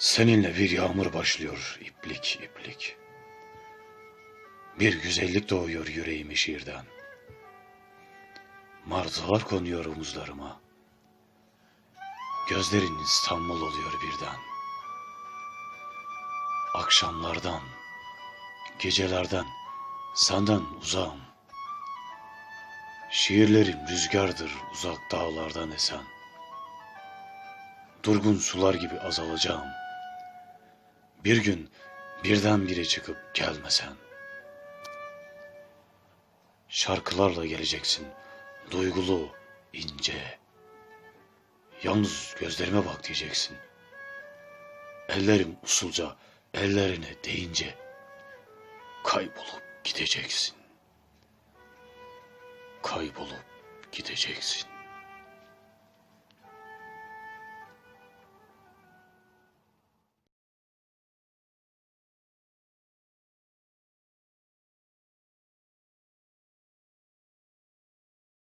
Seninle bir yağmur başlıyor iplik iplik. Bir güzellik doğuyor yüreğime şiirden. Martılar konuyor omuzlarıma. Gözlerin İstanbul oluyor birden. Akşamlardan, gecelerden senden uzağım. Şiirlerim rüzgardır uzak dağlardan esen. Durgun sular gibi azalacağım. Bir gün birdenbire çıkıp gelmesen. Şarkılarla geleceksin, duygulu, ince. Yalnız gözlerime bak diyeceksin. Ellerim usulca ellerine değince kaybolup gideceksin. Kaybolup gideceksin.